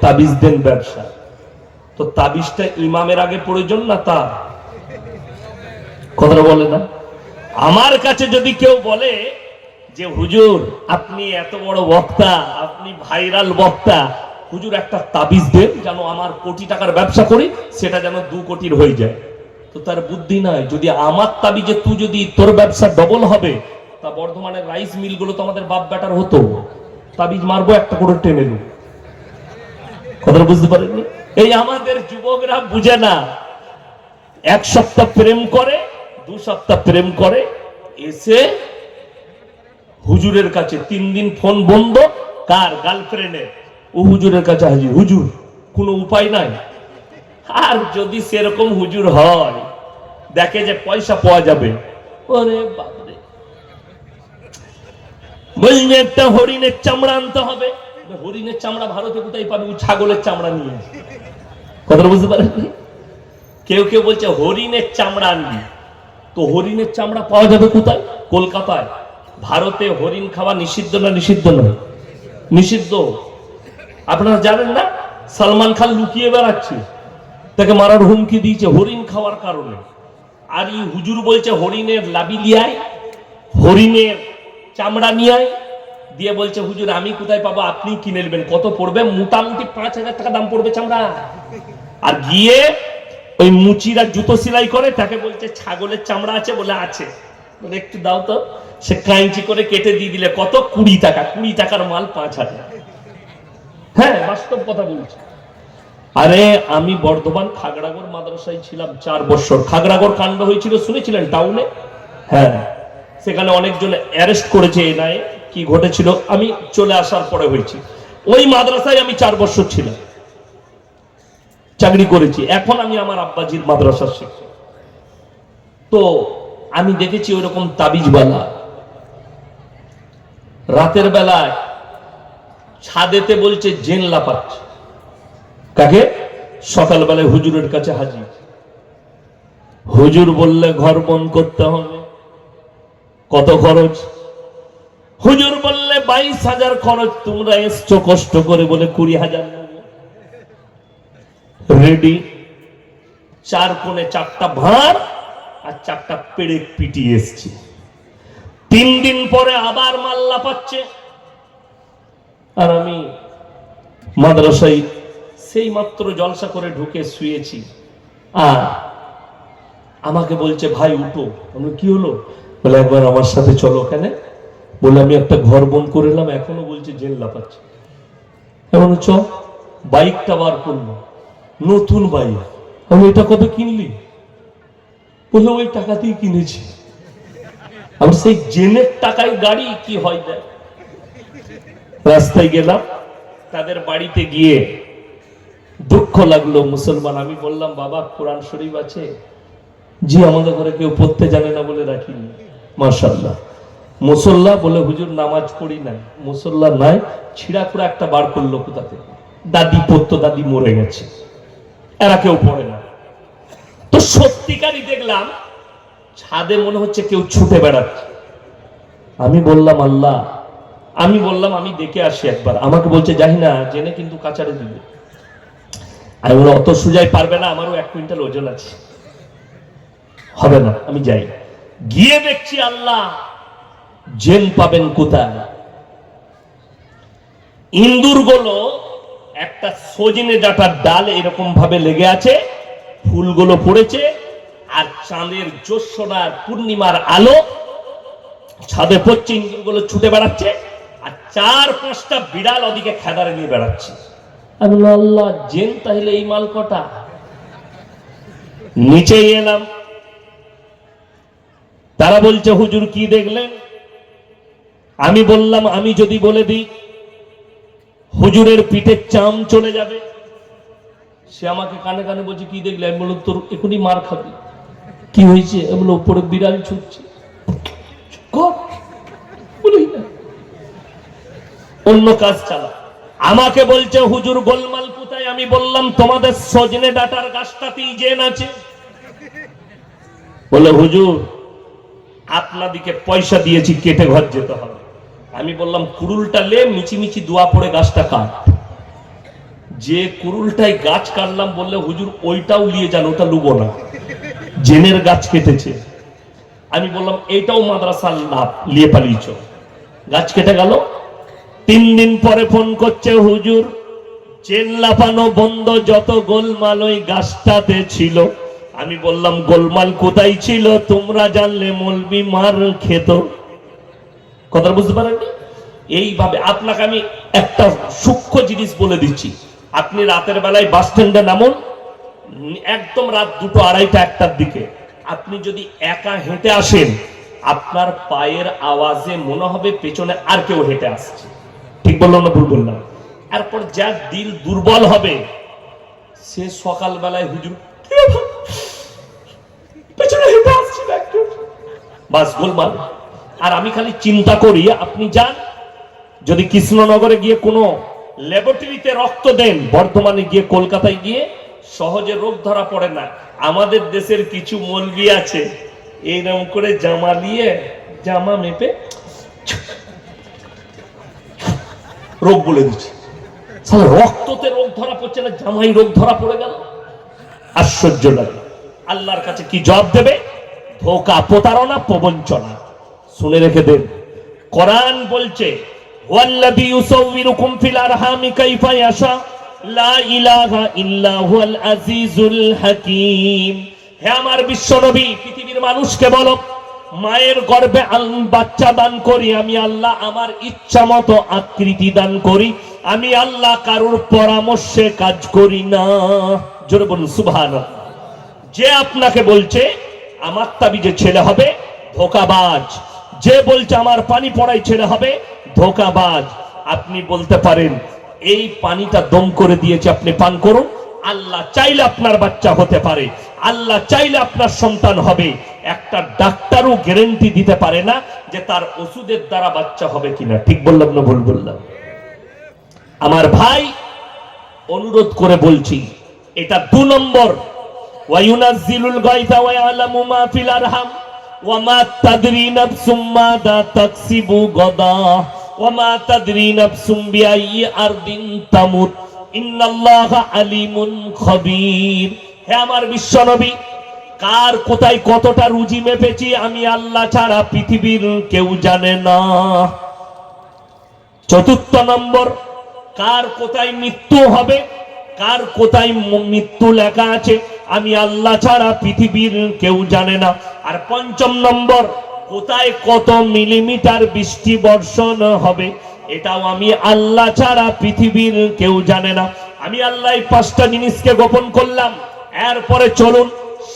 তাবিজ দেন ব্যবসা। তো তাবিজটা ইমামের আগে প্রয়োজন না তার? কথাটা বলে না। আমার কাছে যদি কেউ বলে যে, হুজুর, আপনি এত বড় বক্তা, আপনি ভাইরাল বক্তা, হুজুর একটা তাবিজ দেন যেন আমার কোটি টাকার ব্যবসা করি, সেটা যেন দু কোটির হয়ে যায়। তো তার বুদ্ধি নাই। যদি আমার তাবিজে তুই যদি তোর ব্যবসা ডবল হবে, তা বর্ধমানের রাইস মিলগুলো তো আমাদের বাপ ব্যাটার হতো। তাবিজ মারবো একটা করে টেনে নেব। কথাটা বুঝতে পারেননি এই আমাদের যুবকরা বুঝে না। এক সপ্তাহ প্রেম করে, দু সপ্তাহ প্রেম করে, এসে হুজুরের কাছে তিন দিন ফোন বন্ধ, কার? গার্লফ্রেন্ডের। ও হুজুরের কাছে হাজির। হুজুর, কোনো উপায় নাই? আর যদি সেরকম হুজুর হয়, দেখে যে পয়সা পাওয়া যাবে। ওরে বাপরে। বলছে একটা হরিণের চামড়া আনতে হবে। হরিণের চামড়া ভারতে কোথায় পাবে? ও ছাগলের চামড়া নিয়ে। কথাটা বুঝতে পারেন কেউ কেউ বলছে, হরিণের চামড়া আনবি। তো হরিণের চামড়া পাওয়া যাবে কোথায়? কলকাতায়। ভারতে হরিণ খাওয়া নিষিদ্ধ না নিষিদ্ধ নয়? নিষিদ্ধ। আপনারা জানেন না? সালমান খান লুকিয়ে বেড়াচ্ছে। তাকে মারার হুমকি দিয়েছে হরিণ খাওয়ার কারণে। আর ই হুজুর বলছে, হরিণের লাবি লিয়ায়, হরিণের চামড়া নিয়ে দিয়ে বলছে, হুজুর, আমি কোথায় পাবো? আপনি কিনে নেবেন? কত পড়বে? মোটামুটি পাঁচ হাজার টাকা দাম পড়বে চামড়া। আর গিয়ে ওই মুচিরা জুতো সেলাই করে, তাকে বলছে, ছাগলের চামড়া আছে বলে আছে। বলে, একটু দাও তো। সে কাঁচি করে কেটে দিয়ে দিলে, কত? কুড়ি টাকা, কুড়ি টাকার মাল পাঁচ হাজার। হ্যাঁ বাস্তব কথা বলছি। আরে, আমি বর্ধমান খাগড়াগড় মাদ্রাসায় ছিলাম চার বছর। খাগড়াগড় কাণ্ড হয়েছিল, শুনেছিলেন? টাউনে? হ্যাঁ। সেখানে অনেকজন অ্যারেস্ট করেছে এনআইএ। কি ঘটেছিল? আমি চলে আসার পরে হয়েছি। ওই মাদ্রাসায় আমি চার বছর ছিলাম। চাকরি করেছি। এখন আমি আমার আব্বাজির মাদ্রাসার শিক্ষক। তো আমি দেখেছি ওইরকম তাবিজওয়ালা। রাতের বেলায় ছাদেতে বলছে, জেন লাপাচ্ছে কাকে? সকালবেলায় হুজুরের কাছে হাজির। হুজুর বললে, ঘর বন করতে হবে। কত খরচ? হুজুর বললে, বাইশ হাজার খরচ তোমরা এসছো কষ্ট করে বলে কুড়ি হাজার রেডি। চার কোণে চারটা ভাঁড় আর চারটা পেড়ে পিটিয়ে এসছে। তিন দিন পরে আবার মাল্লা পাচ্ছে আর আমি মাদ্রাসায় সেই মাত্র জলসা করে ঢুকে শুয়েছি। আর আমাকে বলছে, ভাই, উঠো। আমি কি হলো? বলে, একবার আমার সাথে চলো ওখানে। বলে, আমি একটা ঘর বন করে এলাম, এখনও বলছে জেল লাপাচ্ছে এমন চ বাইকটা বার করল, নতুন বাইক। আমি এটা কবে কিনলি? বলে, ওই টাকাতেই কিনেছি। আমি সেই জেনের টাকায় গাড়ি কি হয় দেয় রাস্তায় গেলাম, তাদের বাড়িতে গিয়ে দুঃখ লাগল, মুসলমান। আমি বললাম, বাবা, কোরআন শরীফ আছে জি আমাদের ঘরে কেউ পড়তে জানে না বলে রাখিনি। মাশাল্লাহ মুসল্লা বলে, হুজুর, নামাজ পড়ি নাই। মুসল্লা নাই ছিঁড়া খুঁড়া একটা বার করল কোথা থেকে? দাদি পড়তো দাদি মরে গেছে। এরা কেউ পড়ে না। তো সত্যিকারই দেখলাম, ছাদে মনে হচ্ছে কেউ ছুটে বেড়াচ্ছে। আমি বললাম, আল্লাহ। আমি বললাম, আমি দেখে আসি একবার। আমাকে বলছে যাই না জেনে কিন্তু কাচারে দিবে। আমি বললাম, অত সুজাই পারবে না, আমারও এক কুইন্টাল ওজন আছে। হবে না, আমি যাই। গিয়ে দেখছি, আল্লাহ জেন পাবেন কোথায়? ইন্দুরগুলো একটা সজনে ডাটার ডাল এরকম ভাবে লেগে আছে, ফুলগুলো পড়েছে, আর চাঁদের জ্যোৎসনার পূর্ণিমার আলো ছাদে পড়ছে, ইন্দুরগুলো ছুটে বেড়াচ্ছে, আর চার পাঁচটা বিড়াল ওদিকে খেদারে নিয়ে বেড়াচ্ছে। আমি আল্লাহ, জেন তাহলে এই মাল কটা? এলাম। তারা বলছে, হুজুর কি দেখলেন? আমি বললাম, আমি যদি বলে দিই, হুজুরের পিঠের চাম চলে যাবে, সে আমাকে কানে কানে বলছে, কি দেখলে? আমি বললাম, তোর এখনই মার খাবি। কি হয়েছে? বললাম উপরে বিড়াল ছুটছে। অন্য কাজ চালা। আমাকে বলছে, হুজুর, গোলমাল কোথায়? আমি বললাম, তোমাদের সজনে ডাটার গাছটাতেই জেন আছে। বলে হুজুর, আপনাদিকে পয়সা দিয়েছি, কেটে ঘর যেতে হবে। আমি বললাম, কুড়ুলটা লে মিচি মিচি দোয়া পড়ে গাছটা কাট। যে কুরুলটাই গাছ কাটলাম বললে, হুজুর, ওইটাও নিয়ে যান, ওটা লুবো না। জেনের গাছ কেটেছে। আমি বললাম, এইটাও মাদ্রাসার লাভ লিয়ে পালিয়েছ। গাছ কেটে গেল। তিন দিন পরে ফোন করছে, হুজুর চেন লাফানো বন্ধ, যত গোলমাল ওই গাছটাতে ছিল। আমি বললাম, গোলমাল কোথায় ছিল? তোমরা জানলে মলবি মার খেত। কথা বুঝতে পারেননি? এইভাবে আপনাকে আমি একটা সূক্ষ্ম জিনিস বলে দিচ্ছি। আপনি রাতের বেলায় বাস স্ট্যান্ডে নামুন, একদম রাত দুটো আড়াইটা একটার দিকে। আপনি যদি একা হেঁটে আসেন, আপনার পায়ের আওয়াজে মনে হবে পেছনে আর কেউ হেঁটে আসছে। ঠিক বললাম না ভুল বললাম? এরপর যার দিল দুর্বল হবে, সে সকালবেলায় হুজুর পেছনে হেঁটে আসছে বাস গোলমাল। আর আমি খালি চিন্তা করি, আপনি যান। যদি কৃষ্ণনগরে গিয়ে কোনো ল্যাবরেটরিতে রক্ত দেন, বর্ধমানে গিয়ে কলকাতায় গিয়ে সহজে রোগ ধরা পড়ে না। আমাদের দেশের কিছু মলবি আছে এইরকম করে জামা নিয়ে জামা মেপে রোগ বলে দিচ্ছে। রক্ততে রোগ ধরা পড়ছে না, জামাই রোগ ধরা পড়ে গেল? আশ্চর্য লাগে। আল্লাহর কাছে কি জবাব দেবে? ধোকা, প্রতারণা, প্রবঞ্চনা। শুনে রেখে দেন কোরআন বলছে, ওয়াল্লাযী ইউসাউবিরুকুম ফিল আরহামি কাইফা ইয়াশা, লা ইলাহা ইল্লা হুয়াল আজিজুল হাকীম। হে আমার পৃথিবীর মানুষকে বলো, মায়ের গর্ভে বাচ্চা দান করি, আমি আল্লাহ আমার ইচ্ছা মতো আকৃতি দান করি, আমি আল্লাহ কারোর পরামর্শে কাজ করি না। জোরে বলুন, সুবহানাল্লাহ। যে আপনাকে বলছে, আমার তাবিজে ছেলে হবে ধোকাবাজ। যে বলছে আমার পানি পড়াই ছেড়ে হবে, ধোকাবাজ। আপনি বলতে পারেন, এই পানিটা দম করে দিয়েছে, আপনি পান করুন। আল্লাহ চাইলে আপনার বাচ্চা হতে পারে, আল্লাহ চাইলে আপনার সন্তান হবে। একটা ডাক্তারও গ্যারেন্টি দিতে পারে না যে তার ওষুধের দ্বারা বাচ্চা হবে কিনা। ঠিক বললাম না ভুল বললাম? আমার ভাই অনুরোধ করে বলছি, এটা দু নম্বর। ওয়ায়ুনাজ্জিলুল গায়থা ওয়া ইয়ালামু মা ফিল আরহাম। কার কোথায় কতটা রুজি মেপেছি আমি আল্লাহ ছাড়া পৃথিবীর কেউ জানে না। চতুর্থ নম্বর, কার কোথায় মৃত্যু হবে, কার কোথায় মৃত্যু লেখা আছে, আমি আল্লাহ ছাড়া পৃথিবীর কেউ জানে না। আর পঞ্চম নম্বর, কোথায় কত মিলিমিটার বৃষ্টি বর্ষণ হবে, এটাও আমি আল্লাহ ছাড়া পৃথিবীর কেউ জানে না। আমি আল্লাহ পাঁচটা জিনিসকে গোপন করলাম। এরপরে চলুন,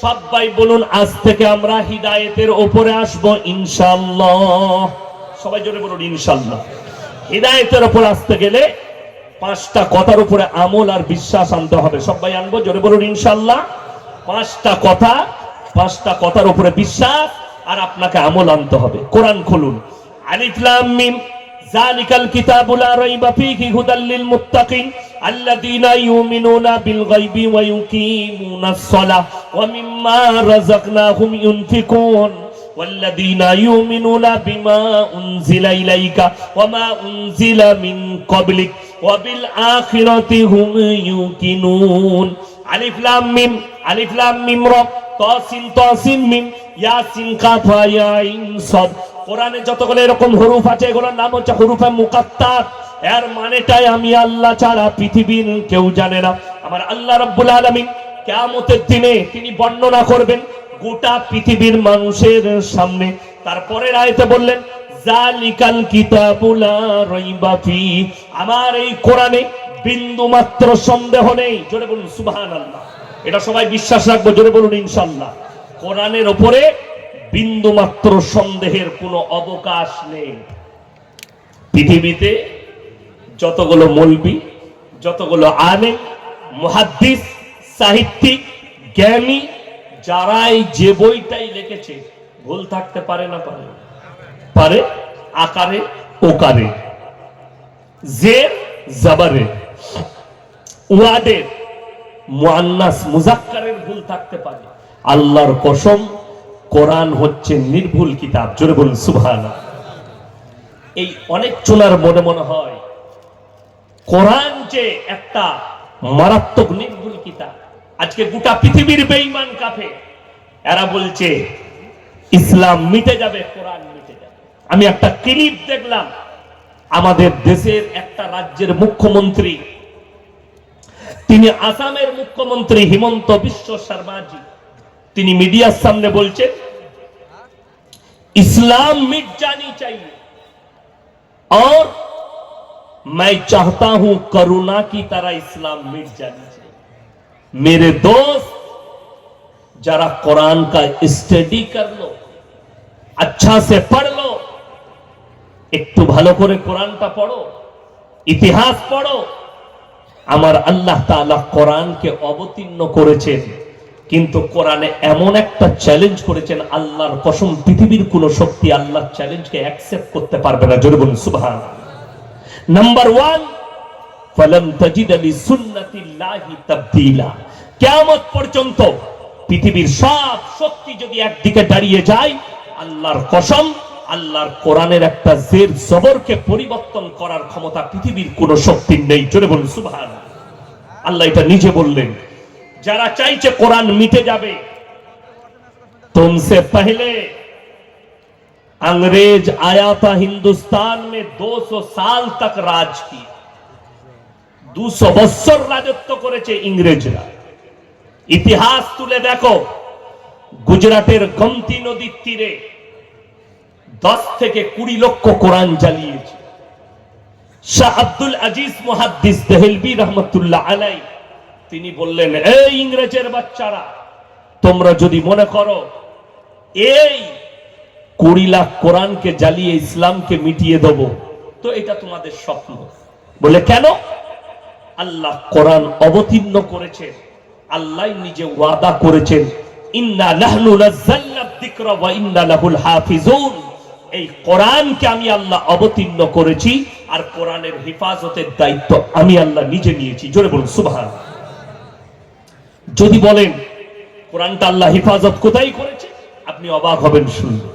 সবাই বলুন, আজ থেকে আমরা হিদায়েতের ওপরে আসব ইনশাল্লাহ সবাই জোরে বলুন ইনশাল্লাহ হৃদায়তের ওপর আসতে গেলে পাঁচটা কথার উপরে আমল আর বিশ্বাস আনতে হবে। সবাই আনব, জোরে বলুন ইনশাল্লাহ পাঁচটা কথা পাঁচটা কথার উপরে বিশ্বাস, আর আপনাকে আমল আনতে হবে। কোরআন খুলুন। আলিফলাম মিম জালিকাল কিতাবুল রাইবা ফীহি হুদাল লিল মুত্তাকিন, আল্লাযীনা ইউমিনুনা বিল গায়বি ওয়া ইউকিমুনাস সালাহ, ওয়া মিম্মা রাযাকনাহুম ইউনফিকুন والذين يؤمنون بما أنزل إليك وما أنزل من قبلك وبالآخرة هم يوقنون তসিন তসিন মিম, ইয়াসিন ইয়া সাদ কোরআনে যতগুলো এরকম হরুফ আছে, এগুলোর নাম হচ্ছে হরুফে মুকাত্তার। এর মানেটাই আমি আল্লাহ ছাড়া পৃথিবীর কেউ জানে না। আমার আল্লাহ দিনে তিনি বর্ণনা করবেন গোটা পৃথিবীর মানুষের সামনে। তারপরে আয়তে বললেন, জালিকাল কিতাবুলা রাইবা আমার এই কোরআনে বিন্দু মাত্র সন্দেহ নেই। জোরে বলুন, সুবহানাল্লাহ। এটা সবাই বিশ্বাস রাখব, জোরে বলুন ইনশাল্লাহ। কোরআনের ওপরে বিন্দু মাত্র সন্দেহের কোনো অবকাশ নেই। পৃথিবীতে যতগুলো মলবি, যতগুলো আনে মুহাদ্দিস, সাহিত্যিক, জ্ঞানী, যারাই যে বইটাই লিখেছে, ভুল থাকতে পারে না পারে? পারে, আকারে, ওকারে। জের, জাবারে। ওয়াদের মুআন্নাস মুজাক্কারের ভুল থাকতে পারে। আল্লাহর কসম, কোরআন হচ্ছে নির্ভুল কিতাব। জোরে বলুন, সুবহানাল্লাহ। এই অনেক চোলার মনে মনে হয়, কোরআন যে একটা মারাত্মক নির্ভুল কিতাব, আজকে গোটা পৃথিবীর বেঈমান কাফে এরা বলছে, ইসলাম মিটে যাবে, কোরআন মিটে যাবে। আমি একটা ক্লিপ দেখলাম, আমাদের দেশের একটা রাজ্যের মুখ্যমন্ত্রী তিনি আসামের মুখ্যমন্ত্রী হিমন্ত বিশ্ব শর্মাজি তিনি মিডিয়ার সামনে বলছেন इस्लाम मिट जानी चाहिए और मैं चाहता हूं करुणा की तरह इस्लाम मिट जानी चाहिए मेरे दोस्त जरा कुरान का स्टडी कर लो अच्छा से पढ़ लो একটু ভালো করে কোরআনটা পড়ো ইতিহাস পড়ো আমার আল্লাহ তাআলা কোরআনকে অবতীর্ণ করেছেন, কিন্তু কোরআনে এমন একটা চ্যালেঞ্জ করেছেন, আল্লাহর কসম, পৃথিবীর কোন শক্তি আল্লাহর চ্যালেঞ্জকে অ্যাকসেপ্ট করতে পারবে না। জোরে বলুন সুবহান নাম্বার ওয়ান ফলম তাজিদ আলি সুন্নাতিল্লাহি তাবদীলা। কিয়ামত পর্যন্ত পৃথিবীর সব শক্তি যদি একদিকে দাঁড়িয়ে যায়, আল্লাহর কসম আল্লাহর কোরআনের একটা জের জবরকে পরিবর্তন করার ক্ষমতা পৃথিবীর কোন শক্তির নেই জোরে বলুন সুবহান আল্লাহ এটা নিজে বললেন যারা চাইছে কোরআন মিটে যাবে तुमसे पहले अंग्रेज आया था हिंदुस्तान में 200 साल तक राज किया দুশো বৎসর রাজত্ব করেছে ইংরেজরা ইতিহাস তুলে দেখো গুজরাটের গমতি নদীর তীরে দশ থেকে কুড়ি লক্ষ কোরআন জ্বালিয়েছে শাহ আব্দুল আজিজ মুহাদ্দিস দেহলবি রহমতুল্লাহ আলাই তিনি বললেন, এই ইংরেজের বাচ্চারা, তোমরা যদি মনে করো, এই কুড়ি লাখ কোরআনকে জ্বালিয়ে ইসলামকে মিটিয়ে দেব, তো এটা তোমাদের স্বপ্ন। বলে, কেন? আল্লাহ কোরআন অবতীর্ণ করেছেন, আল্লাহ নিজে ওয়াদা করেছেন, ইন্না নাহনু নাযালনা যিকরা ওয়া ইন্না লাহুল হাফিজুন। এই কোরআনকে আমি আল্লাহ অবতীর্ণ করেছি, আর কোরআনের হেফাজতের দায়িত্ব আমি আল্লাহ নিজে নিয়েছি। জোরে বলুন, সুবহান। যদি বলেন, কোরআনটা আল্লাহ হেফাজত কোথায় করেছে? আপনি অবাক হবেন শুনলে।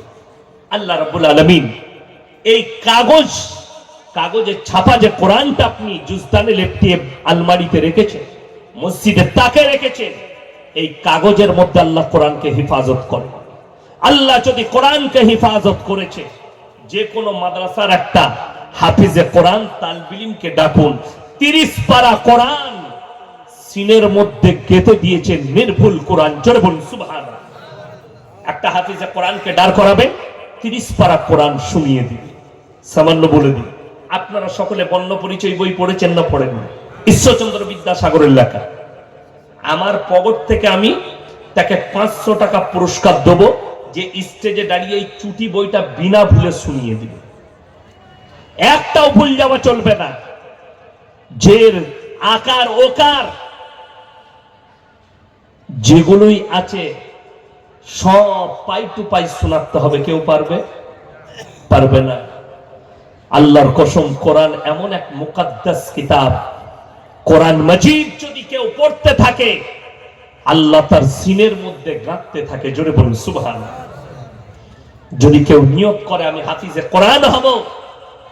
আল্লাহ রাব্বুল আলামিন এই কাগজ, কাগজের ছাপা যে কোরআনটা আপনি জুস্তানে লেপটিয়ে আলমারিতে রেখেছেন, মসজিদে তাকে রেখেছেন, এই কাগজের মধ্যে আল্লাহ কোরআনকে হেফাজত করে আল্লাহ যদি কোরআনকে হেফাজত করেছে, যে কোনো মাদ্রাসার একটা হাফিজে কোরআন তালবিলিমকে ডাকুন। তিরিশ পারা কোরআন সিনের মধ্যে গেঁথে দিয়েছেন নির্ভুল কোরআন। জোরে বলুন সুবহান একটা হাফিজে কোরআনকে দাঁড় করাবে, তিরিশ পারা কোরআন শুনিয়ে দিবে। সামান্য বলে দিই, আপনারা সকলে বন্য পরিচয় বই পড়েছেন না পড়েন ঈশ্বরচন্দ্র বিদ্যাসাগরের লেখা। আমার পকেট থেকে আমি তাকে পাঁচশো টাকা পুরস্কার দেবো যে স্টেজে দাঁড়িয়ে এই চুটি বইটা বিনা ভুলে শুনিয়ে দিবে। একটাও ভুল যাওয়া চলবে না। জের, আকার, ওকার যেগুলোই আছে, সব পাই টু পাই শোনাতে হবে। কেউ পারবে? পারবে না। আল্লাহর কসম, কোরআন এমন এক মুকাদ্দাস কিতাব। কোরআন মজিদ যদি কেউ পড়তে থাকে আল্লাহ তার সিনের মধ্যে গাঁথতে থাকে, জোরে বলুন সুবহান যদি কেউ নিয়োগ করে, আমি হাফিজে কোরআন হব,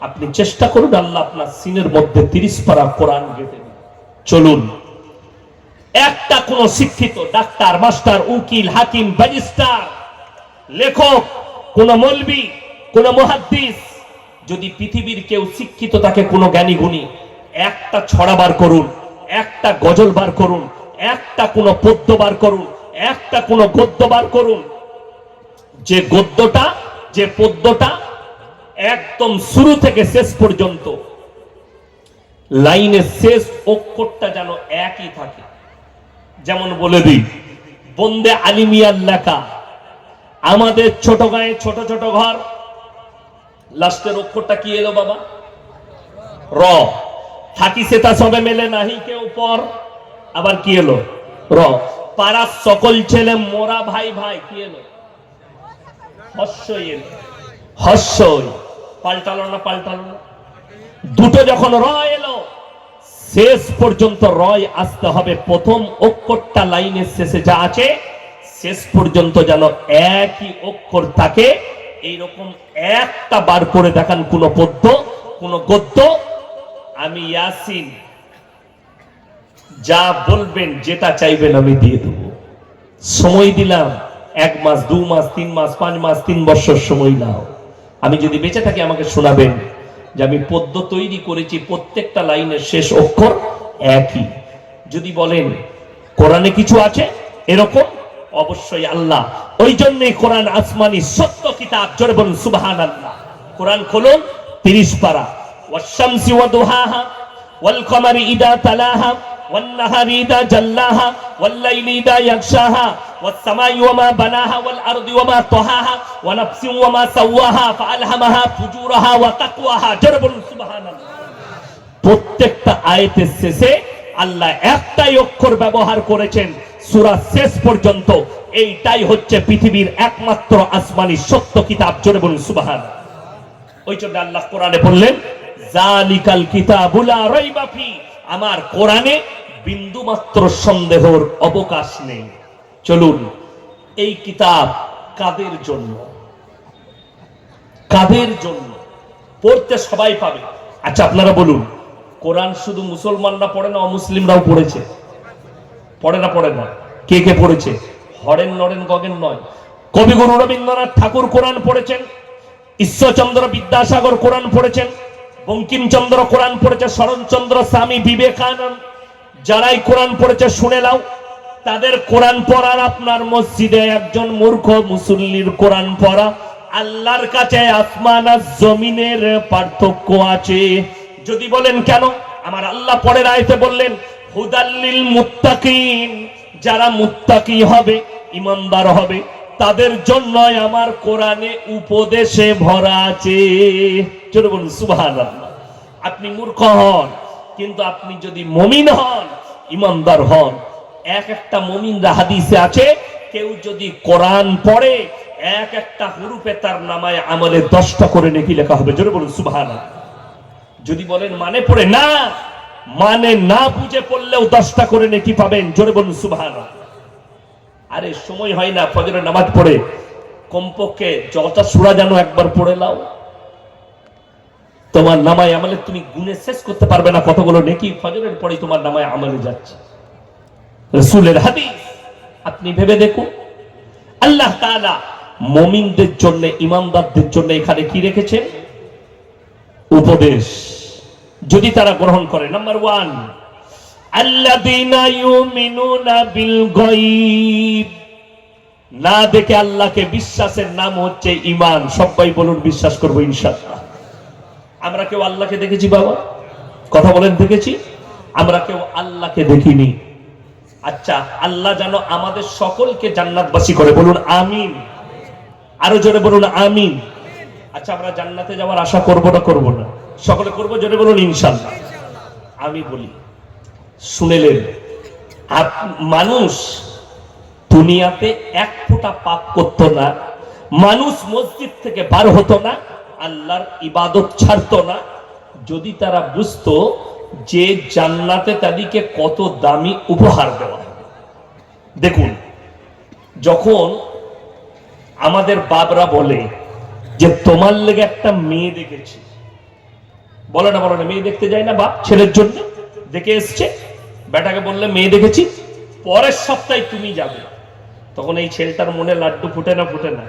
আপনি চেষ্টা করুন আল্লাহ আপনার সিনের মধ্যে তিরিশ পারা কোরআন গেঁথে চলুন, একটা কোন শিক্ষিত ডাক্তার, মাস্টার, উকিল, হাকিম, ব্যারিস্টার, লেখক, কোন মলবি, কোন মহাদ্দিস, যদি পৃথিবীর কেউ শিক্ষিত, তাকে কোনো জ্ঞানী গুণী একটা ছড়া বার করুন, একটা গজল বার করুন একটা কোন পদ্য বার করুন, একটা কোন গদ্য বার করুন। যে গদ্যটা, যে পদ্যটা একদম শুরু থেকে শেষ পর্যন্ত, লাইনের শেষ অক্ষরটা যেন একই থাকে। যেমন বলে দিই, বন্দে আলিমিয়ার লেখা, আমাদের ছোট গায়ে ছোট ছোট ঘর। লাস্টের অক্ষরটা কি এলো বাবা? র। থাকি সেটা সবে মেলে নাহি কেউ পর। আবার কি এলো? র। পাড়ার সকল ছেলে মোরা ভাই ভাই কি এলো? হস্যই এলো। হস্যই। পাল্টালো না পাল্টালো না? দুটো যখন র এলো শেষ পর্যন্ত রয় আসতে হবে। প্রথম অক্ষরটা লাইনের শেষে যা আছে শেষ পর্যন্ত যেন একই অক্ষর থাকে। এইরকম একটা বার করে দেখান কোন পদ্য কোন গদ্য। আমি ইয়াসিন যা বলবেন, যেটা চাইবেন আমি দিয়ে দেবো। সময় দিলাম, এক মাস, দু মাস, তিন মাস, পাঁচ মাস, তিন বছর সময় নাও। আমি যদি বেঁচে থাকি, আমাকে শোনাবেন যে আমি পদ্য তৈরি করেছি, প্রত্যেকটা লাইনের শেষ অক্ষর একই। যদি বলেন, কোরআনে কিছু আছে? এরকম? অবশ্যই আল্লাহ। ওই জন্যই কোরআন আসমানি সত্য কিতাব, জোরে বলুন সুবাহান আল্লাহ কোরআন খুলুন, তিরিশ পারা। ওয়াশামসি ওয়া দুহাহা ওয়াল কমারি ইদা তালাহা والنهار إذا جلاها والليل إذا يغشاها والسماء وما بناها والأرض وما طهاها ونفس وما سواها فألهمها فجورها وتقواها جرب سبحان الله প্রত্যেকটা আয়াতের শেষে আল্লাহ একটাই অক্ষর ব্যবহার করেছেন সূরা শেষ পর্যন্ত এইটাই হচ্ছে পৃথিবীর একমাত্র আসমানি সত্য কিতাব জোরে বলুন সুবহান ওই জন্য আল্লাহ কোরআনে বললেন জালিকাল কিতাবুলা রাইবা ফি আমার কোরআনে বিন্দু মাত্র সন্দেহর অবকাশ নেই। চলুন, এই কিতাব কাদের জন্য? কাদের জন্য? পড়তে সবাই পাবে। আচ্ছা আপনারা বলুন, কোরআন শুধু মুসলমানরা পড়ে না, অমুসলিমরাও পড়েছে? পড়ে না পড়ে না। কে কে পড়েছে? হরেন, নরেন, গগেন নয়। কবিগুরু রবীন্দ্রনাথ ঠাকুর কোরআন পড়েছেন, ঈশ্বরচন্দ্র বিদ্যাসাগর কোরআন পড়েছেন, বঙ্কিমচন্দ্র কোরআন পড়েছে শরণচন্দ্র স্বামী বিবেকানন্দ যারাই কোরআন পড়েছে, শুনে নাও। তাদের কোরআন পড়ার আপনার মসজিদে একজন মূর্খ মুসল্লির কোরআন পড়া। আল্লাহর কাছে আসমান আর জমিনের পার্থক্য আছে। যদি বলেন কেন? আমার আল্লাহ পরের আয়তে বললেন হুদাল্লিল মুত্তাকিন যারা মুত্তাকি হবে, ইমানদার হবে, তাদের জন্য আমার কোরআনে উপদেশে ভরা আছে। চলো বলুন, সুবহানাল্লাহ। আপনি মূর্খ হন। কিন্তু আপনি যদি মমিন হন, ইমানদার হন, এক একটা মমিন হাদিসে আছে, কেউ যদি কোরআন পড়ে, এক একটা হুরুপে তার নামায় আমলে দশটা করে নাকি লেখা হবে। জোরে বলুন, সুবহানাল্লাহ। যদি বলেন মানে পড়ে না মানে না বুঝে পড়লেও দশটা করে নাকি পাবেন। জোরে বলুন, সুবহানাল্লাহ। আরে, সময় হয় না, ফজরের নামাজ পড়ে। কমপক্ষে যটা সুরা জানো একবার পড়ে লাও। তোমার নামায় আমলে তুমি গুনে শেষ করতে পারবে না। কতগুলো নেকি ফজরের পরে তোমার নামায় আমলে যাচ্ছে। রসুলের হাদিস, আপনি ভেবে দেখুন। আল্লাহ তাআলা মমিনদের জন্য, ইমানদারদের জন্য এখানে কি রেখেছেন? উপদেশ। যদি তারা গ্রহণ করে, নাম্বার ওয়ান না দেখে আল্লাহকে বিশ্বাসের নাম হচ্ছে ইমান সবাই বলুন, বিশ্বাস করব ইনশাআল্লাহ। আমরা কেউ আল্লাহকে দেখেছি বাবা? কথা বলেন, দেখেছি? আমরা কেউ আল্লাহকে দেখিনি। আচ্ছা আল্লাহ যেন আমাদের সকলকে জান্নাতবাসী করে। বলুন, আমিন। আরও জোরে বলুন, আমিন। আচ্ছা আমরা জান্নাতে যাওয়ার আশা করব না করব না? সকলে করব? জোরে বলুন, ইনশাআল্লাহ। আমি বলি, শুনেলেন মানুষ দুনিয়াতে এক ফোঁটা পাপ করতো না, মানুষ মসজিদ থেকে বার হতো না আল্লাহর ইবাদত ছাড়তো না। যদি তারা বুঝতো যে জান্নাতে তাদেরকে কত দামি উপহার দেওয়া হবে। দেখুন, যখন আমাদের বাবরা বলে যে, তোমার লেগে একটা মেয়ে দেখেছি। বলে না বলে না, মেয়ে দেখতে যায় না বাপ ছেলের জন্য? দেখে এসছে। বেটাকে বললে, মেয়ে দেখেছি? পরের সপ্তাহে তুমি যাবে। তখন এই ছেলেটার মনে লাড্ডু ফুটে না ফুটে না।